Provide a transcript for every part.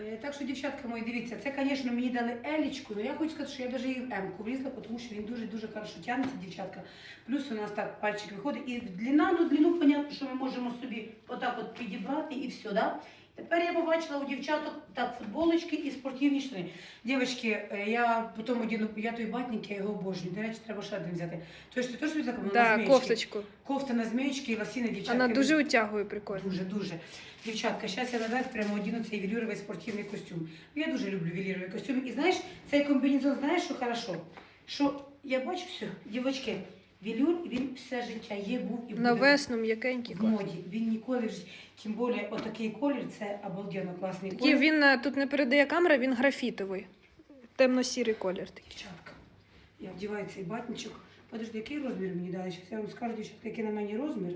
Е, Так що, дівчатка мої, дивіться, це, звісно, мені дали елічку, але я хочу сказати, що я навіть і в М-ку влізла, тому що він дуже-дуже хорошо тягнеться, дівчатка. Плюс у нас так пальчик виходить. І длина, ну длину, понятно, що ми можемо собі отак от підібрати і все, да? Тепер я побачила у дівчаток так, футболочки і спортивні штани. Дівчатки, е, я потім одіну, я той батник, я його обожнюю. До речі, треба ще один взяти. Тож ти теж взяла на Да, змієчки? кофточку. Кофта на змієчки і лосіни, дівчатка. Вона дуже утягує прикольно. Дуже, дуже. Дівчатка, зараз я назад прямо одіну цей велюровий спортивний костюм. Я дуже люблю велюровий костюм. І знаєш, цей комбінезон, знаєш, що хорошо? Що я бачу все, дівчатки, велюр, він все життя є, був і буде. На м'якенький. в моді. Він ніколи житті. Тим більше отакий колір, це обалденно класний Такий колір. він е, тут не передає камера, він графітовий. Темно-сірий колір такий. Дівчатка, я вдіваю цей батничок. Подожди, який розмір мені дали? Зараз я вам скажу, дівчатка, який на мені розмір.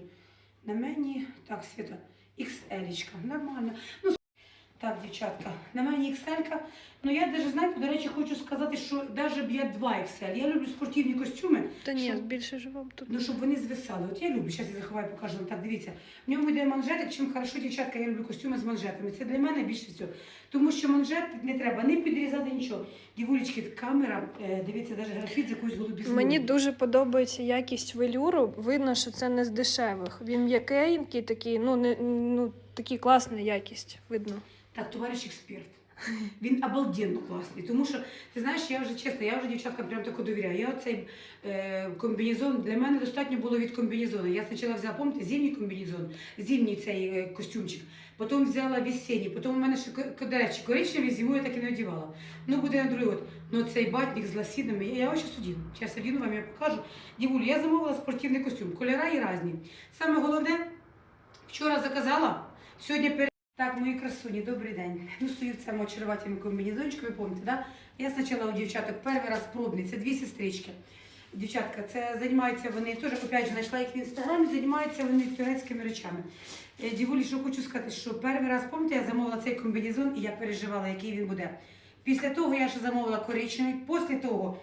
На мені, так, Світа, XL. Нормально. Ну, так, дівчатка, на мені XL. Ну я навіть, знаєте, до речі, хочу сказати, що навіть я 2 XL. Я люблю спортивні костюми. Та ні, Що? більше ж вам тут. Ну, щоб вони звисали. От я люблю, зараз я заховаю, покажу вам. Так, дивіться. В ньому йде манжетик, чим хорошо, дівчатка, я люблю костюми з манжетами. Це для мене більше всього. Тому що манжет не треба не підрізати нічого. Дівулечки, камера, е, дивіться, навіть графіт з якоюсь голубізною. Мені дуже подобається якість велюру. Видно, що це не з дешевих. Він м'якенький, такий, ну не ну такий класна якість. Видно. Так, товариш експерт. Він обалденно класний. Тому що, ти знаєш, я вже чесно, я вже дівчатка прям тако довіряю. Я оцей е, комбінезон, для мене достатньо було від комбінезону. Я спочатку взяла, пам'ятаєте, зимній комбінезон, зимній цей е, костюмчик. Потім взяла весенній, потім у мене ще, до речі, коричневий зимою я так і не одягала. Ну, буде на другий год. Ну, цей батник з лосінами, я, я ось зараз одіну. Вам, я покажу. Дівулю, я замовила спортивний костюм, кольора і різні. Саме головне, вчора заказала, сьогодні пере... Так, мої красуні, добрий день. Ну, стою в цьому очаровательному комбінезончику, ви пам'ятаєте, да? Я спочатку у дівчаток перший раз пробний, це дві сестрички. Дівчатка, це займаються вони, теж опять же знайшла їх в інстаграмі, займаються вони турецькими речами. Е, Дівулі, що хочу сказати, що перший раз, пам'ятаєте, я замовила цей комбінезон і я переживала, який він буде. Після того я ще замовила коричневий, після того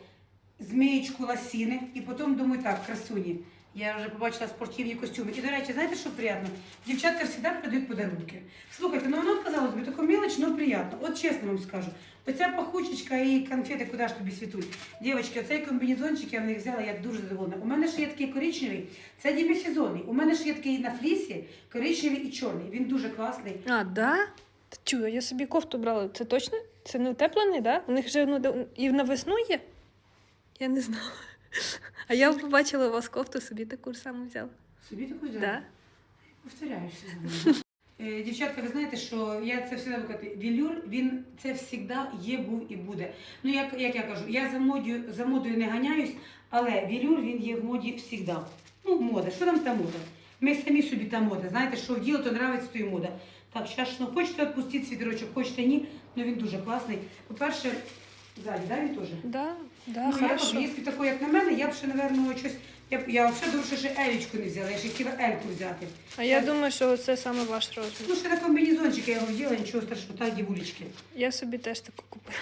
змієчку ласіни, і потім думаю, так, красуні. Я вже побачила спортивні костюми. І, до речі, знаєте, що приємно? Дівчатка завжди продають подарунки. Слухайте, ну воно, казалось би, тако мелоч, но приємно. От чесно вам скажу. Оця пахучечка і конфети, куди ж тобі світуть. Дівчатки, оцей комбінезончик я в них взяла, я дуже задоволена. У мене ще є такий коричневий, це демісезонний. У мене ще є такий на флісі, коричневий і чорний. Він дуже класний. А, да? Чую, я собі кофту брала. Це точно? Це не утеплений, да? У них же ну, і на весну є? Я не знала. А я побачила у вас кофту, собі таку ж саму взяла. Собі таку взяла? Да? Повторяюся з вами. Е, Дівчатка, ви знаєте, що я це все буду казати. Велюр, він це завжди є, був і буде. Ну, як, як я кажу, я за модою, за модою не ганяюсь, але велюр він є в моді завжди. Ну, мода, що там та мода? Ми самі собі та мода. Знаєте, що в діло, то нравиться, то і мода. Так, зараз, ну, хочете відпустити світерочок, хочете ні, ну він дуже класний. По-перше, ззаді, да, він теж? Да, да, ну, я хорошо. кажу, якщо такий, як на мене, я б ще, напевно, щось. Я, б- я думаю, що ще елічку не взяла, я ще хотіла ельку взяти. А я думаю, що це саме ваш розмір. Ну, ще на комбінезончик я його вділа, нічого страшного, так, дівулечки. Я собі теж таку купила.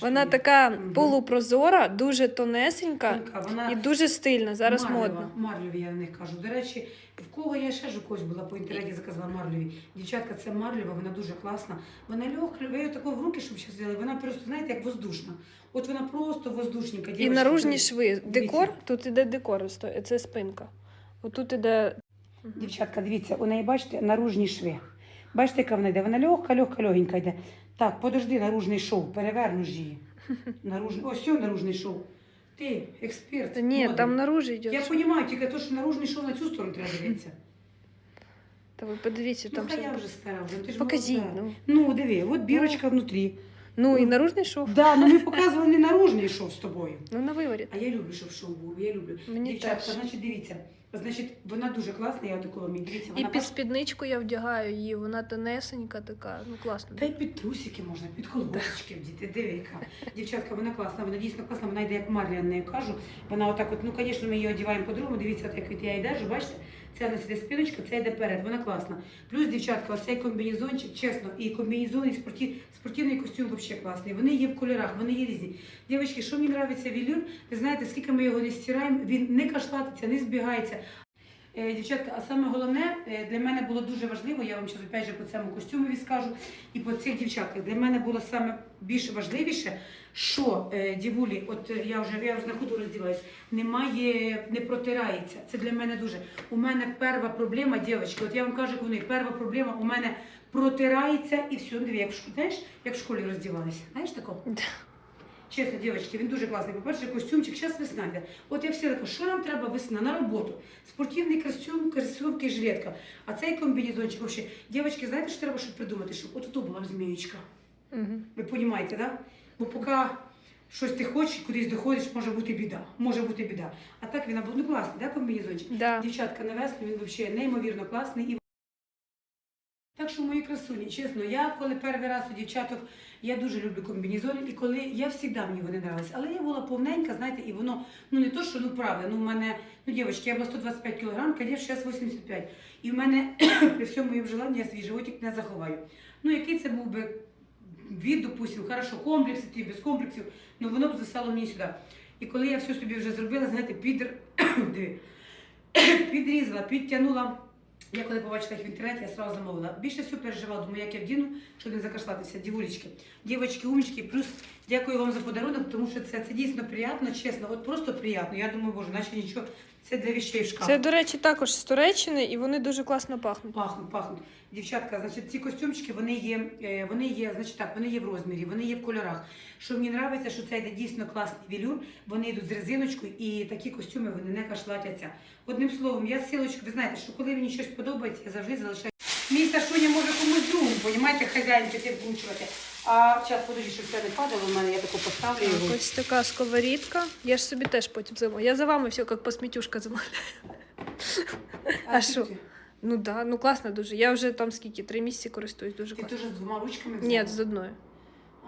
Вона така полупрозора, дуже тонесенька Тонка, вона і дуже стильна. Зараз марлева, модно. Марлеві я на них кажу. До речі, в кого я ще ж у когось була по інтернеті, заказала марлеві. Дівчатка, це марлева, вона дуже класна. Вона легка, ви її тако в руки, щоб ще взяли, вона просто, знаєте, як воздушна. От вона просто воздушненька. І наружні ви- шви. Декор, тут іде декор, це спинка. Отут іде. Дівчатка, дивіться, у неї, бачите, наружні шви. Бачите, яка вона йде? Вона легка, легка, легенька йде. Так, подожди, наружний шов, переверну ж її. Наружний, ось все наружний шов. Ти, експерт. Та ні, модний. там наружі йде. Я розумію, тільки те, що наружний шов на цю сторону треба дивитися. Та ви подивіться, Ну, там хай все. я вже стара, вже. Ти ж Покажіть. молода. Ну. Ну, диви, от бірочка внутрі. ну і наружний шов. Да, ну ми показували не наружний шов з тобою. Ну на виворі. А я люблю, щоб шов був, я люблю. Мені Дівчатка, теж. значить, дивіться. Значить, вона дуже класна, я такого мені дивіться. І Вона під пас- спідничку я вдягаю її, вона тонесенька така, ну класно. Та й під трусики можна, під колготочки вдіти. Диви, яка. Дівчатка, вона класна, вона дійсно класна, вона йде як Марлі, я нею кажу. Вона отак от, ну, звісно, ми її одягаємо по-другому, дивіться, от як от я держу, бачите? Це в нас іде спиночка, це йде перед, вона класна. Плюс, дівчатка, оцей комбінезончик, чесно, і комбінезон, і спортив, спортивний костюм взагалі класний. Вони є в кольорах, вони є різні. Дівчатки, що мені подобається велюр, ви знаєте, скільки ми його не стираємо, він не кашлатиться, не збігається. Е, Дівчатка, а саме головне е, для мене було дуже важливо, я вам зараз опять же по цьому костюмові скажу, і по цих дівчатках. Для мене було саме більш важливіше, що е, дівулі, от я вже я вже на ходу розділаюсь, немає, не протирається. Це для мене дуже. У мене перша проблема, дівчатки, от я вам кажу, вони, перша проблема у мене протирається і все. Диви, як знаєш, як в школі роздівалися. Знаєш такого? Чесно, дівчатки, він дуже класний. По-перше, костюмчик, зараз весна йде. От я всі така, що нам треба весна на роботу? Спортивний костюм, кросівки, жилетка. А цей комбінезончик, взагалі, дівчатки, знаєте, що треба щоб придумати? Щоб от тут була зміючка. Мгм. Ви розумієте, да? Бо поки щось ти хочеш, кудись доходиш, може бути біда. Може бути біда. А так він ну класний, да, комбінезончик? Да. Дівчатка на весну, він взагалі неймовірно класний. І... Що, мої красуні, чесно, я коли перший раз у дівчаток, я дуже люблю комбінезони, і коли я завжди мені вони нравилися. Але я була повненька, знаєте, і воно, ну не то, що ну правда, ну в мене, ну дівчатки, я була 125 кг, звісно, зараз 85. І в мене при всьому моєму желанні я свій животик не заховаю. Ну, який це був би від, допустим, хорошо, комплекси, ті без комплексів, ну воно б засало мені сюди. І коли я все собі вже зробила, знаєте, підр... підрізала, підтягнула. Я коли побачила їх в інтернеті, я сразу замовила. Більше всього переживала, думаю, як я вдіну, щоб не закашлатися, дівулечки. Дівочки, умнички, плюс дякую вам за подарунок, тому що це, це дійсно приємно, чесно, от просто приємно. Я думаю, боже, наче нічого, це для вещей в шкаф. Це, до речі, також з Туреччини, і вони дуже класно пахнуть. Пахнуть, пахнуть. Дівчатка, значить, ці костюмчики, вони є, е, вони є, значить так, вони є в розмірі, вони є в кольорах. Що мені подобається, що це йде дійсно класний велюр, вони йдуть з резиночкою, і такі костюми вони не кашлатяться. Одним словом, я силочку, ви знаєте, що коли мені щось подобається, я завжди залишаю. Мій Сашуня може комусь другому, понімаєте, хазяїн піти вкручувати. А зараз, подожди, щоб це не падало, в мене я таку поставлю його. Ось така сковорідка. Я ж собі теж потім замовляю. Я за вами все як посмітюшка замовляю. а що? ти? Ну да, ну класно дуже. Я вже там скільки, три місяці користуюсь дуже Ти класно. теж з двома ручками Ні, взяла? з одною.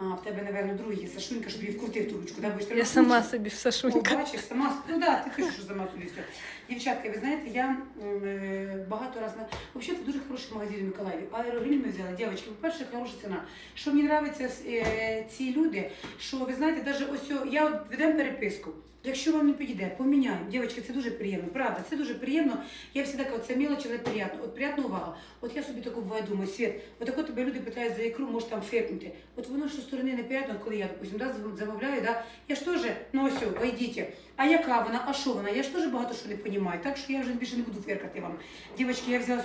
А, в тебе, напевно, другий є Сашунька, щоб її вкрутив ту ручку. Да? Бо ж Я сама собі в О, бачиш, сама ну да, ти що сама собі все. Дівчатка, ви знаєте, я м, е, багато разів на взагалі це дуже хороший магазин в Миколаєві. Аерогриль ми взяли, дівчатки, по-перше, хороша ціна. Що мені подобається е, ці люди, що ви знаєте, навіть ось о- я от ведемо переписку. Якщо вам не підійде, поміняємо. Дівчатки, це дуже приємно, правда, це дуже приємно. Я завжди кажу, це мілоч, але приємно. От приємна увага. От я собі таку буває думаю, Світ, от тако тебе люди питають за ікру, може там фиркнути. От воно що з не п'ять, коли я, допустим, да, замовляю, да, я ж теж, ну ось, о, войдіть. А яка вона, а що вона? Я ж теж багато що не розумію. Так що я вже більше не буду феркати вам. Дівчатки, я взяла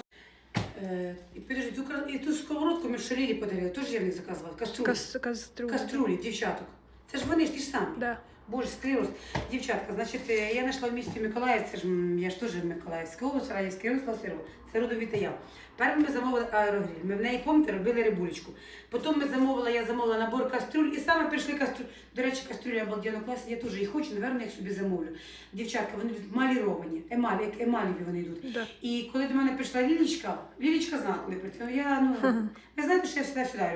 і підожди, ту, і ту сковородку ми в Шарілі подарили, теж я в них заказувала. Каструлі. Кас- Кастрюля. Каструлі, дівчаток. Це ж вони ж ті ж самі. Да. Боже, склероз. Дівчатка, значить, е, я знайшла в місті Миколаїв, це ж я ж теж Миколаївська область, Радівський район, Сласирово. Це родовіта я. Першим ми замовили аерогріль. Ми в неї пам'ятаєте, робили рибулечку. Потім ми замовила, я замовила набор кастрюль і саме прийшли кастрюль. До речі, кастрюлі обалденно класні, я теж їх хочу, напевно, їх собі замовлю. Дівчатка, вони маліровані, емаль, як емаліві вони йдуть. Да. І коли до мене прийшла Лілічка, Лілічка знала, коли прийти. Ну, Я, ну, ви знаєте, що я сюди сюди.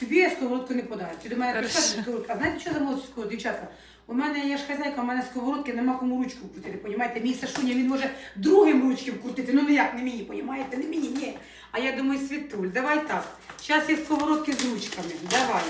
Тобі я сковородку не подаю. Ти до мене прийшла сковородка. А знаєте, що замовити сковородку, дівчатка? У мене, я ж хазяйка, у мене сковородки, нема кому ручку вкрутити, понімаєте? Мій Сашуня, він може другим ручки вкрутити, ну ніяк, не мені, понімаєте? Не мені, ні. А я думаю, Світуль, давай так. Зараз є сковородки з ручками, давай.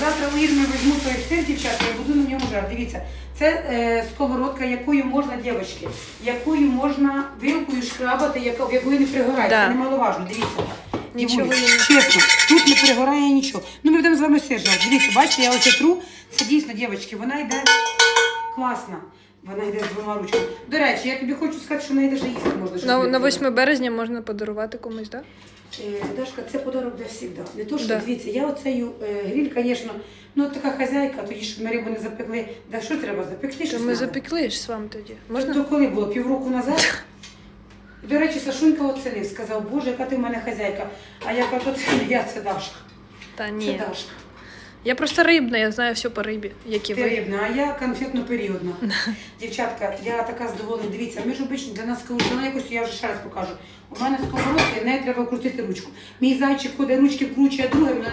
Завтра у Ірми візьму той сир, дівчата, я буду на ньому жар. Дивіться, це е, сковородка, якою можна, дівчатки, якою можна вилкою шкрабати, яка, в якої не пригорає. Да. Це немаловажно, дивіться. Нічого не- Чесно, тут не пригорає нічого. Ну, ми будемо з вами сир жарити. Дивіться, бачите, я оце тру. Це дійсно, дівчатки, вона йде класна. Вона йде з двома ручками. До речі, я тобі хочу сказати, що навіть їсти можна. щось На, на прикольне. 8 березня можна подарувати комусь, так? Е, Дашка, це подарок для всіх. Не то, що Да. дивіться, я оцею е, гриль, звісно, ну от така хазяйка, тоді щоб ми рибу не запекли. Да що треба запекти? То ми запекли ж з вами тоді. Можна? Можна? То коли було? Півроку назад? До речі, Сашунька оцінив, сказав, Боже, яка ти в мене хазяйка. А я кажу, «Це не я, це Дашка. Та Це ні. Дашка. Я просто рибна, я знаю все по рибі, які Ти ви. рибна, а я конфетно-періодна. Дівчатка, я така задоволена. Дивіться, ми ж обично для нас сковородка, якось я вже ще раз покажу. У мене сковородка, не треба крутити ручку. Мій зайчик ходить, ручки вкручує, другим.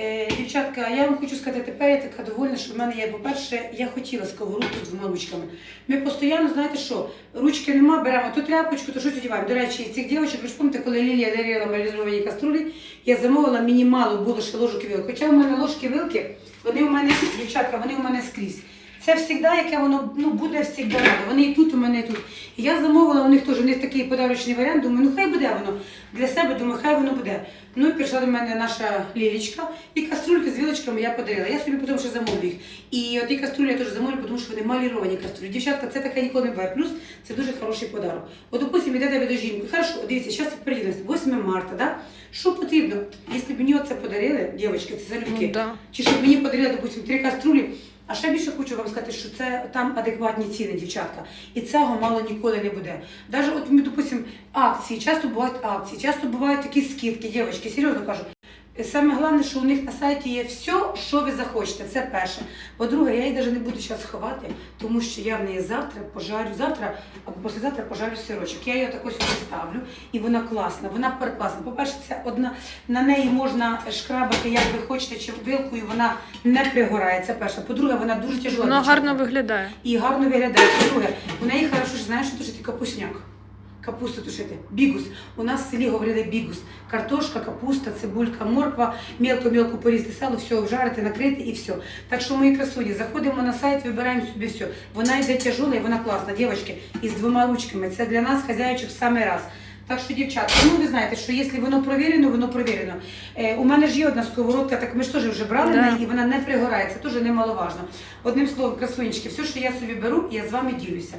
Е, дівчатка, я вам хочу сказати, тепер я така довольна, що в мене є, по-перше, я хотіла сковородку з двома ручками. Ми постійно, знаєте що, ручки нема, беремо ту тряпочку, то щось одіваємо. До речі, цих дівчаток, ви ж пам'ятаєте, коли Лілія дарила малізовані каструлі, я замовила мінімалу було ще ложок і вилок. Хоча в мене ложки вилки, вони у мене, дівчатка, вони у мене скрізь. Це завжди, яке воно ну, буде завжди рада. Вони і тут, у мене і тут. І я замовила у них теж, у них такий подарочний варіант, думаю, ну хай буде воно. Для себе думаю, хай воно буде. Ну і прийшла до мене наша лілічка, і каструльки з вілочками я подарила. Я собі потім ще замовлю їх. І от і каструлі я теж замовлю, тому що вони маліровані каструлі. Дівчатка, це таке ніколи не буває. Плюс це дуже хороший подарок. От, допустим, йдете ви до жінки. Хорошо, дивіться, зараз приїде 8 марта, да? Що потрібно? Якщо б мені оце подарили, дівчатки, це залюбки. Ну, да. Чи щоб мені подарили, допустим, три каструлі. А ще більше хочу вам сказати, що це там адекватні ціни, дівчатка. І цього мало ніколи не буде. Даже от, ми, допустим, акції, часто бувають акції, часто бувають такі скидки, дівчатки, серйозно кажу. Саме головне, що у них на сайті є все, що ви захочете. Це перше. По-друге, я її навіть не буду зараз ховати, тому що я в неї завтра пожарю, завтра або післязавтра пожарю сирочок. Я її тако сюди ставлю, і вона класна, вона перекласна. По-перше, це одна на неї можна шкрабати, як ви хочете, чи вилкою, вона не пригорає. Це перше. По-друге, вона дуже тяжела. Дівчатка. гарно виглядає. І гарно виглядає. По-друге, у неї хорошо, що знаєш, що тушити капусняк. Капусту тушити. Бігус. У нас в селі говорили бігус. Картошка, капуста, цибулька, морква, мілко-мілко порізати сало, все обжарити, накрити і все. Так що, мої красуні, заходимо на сайт, вибираємо собі все. Вона йде тяжола і вона класна. Дівчатки, із двома ручками. Це для нас хазяючок в самий раз. Так що, дівчатка, ну ви знаєте, що якщо воно провірено, воно провірено. Е, у мене ж є одна сковородка, так ми ж теж вже брали Да. неї, і вона не пригорає. Це теж немаловажно. Одним словом, красунечки, все, що я собі беру, я з вами ділюся.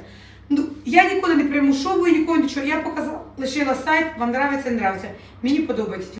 Ну, я ніколи не примушовую, нікого нічого. Я показала, лишила сайт, вам нравиться, не нравиться. Мені подобається.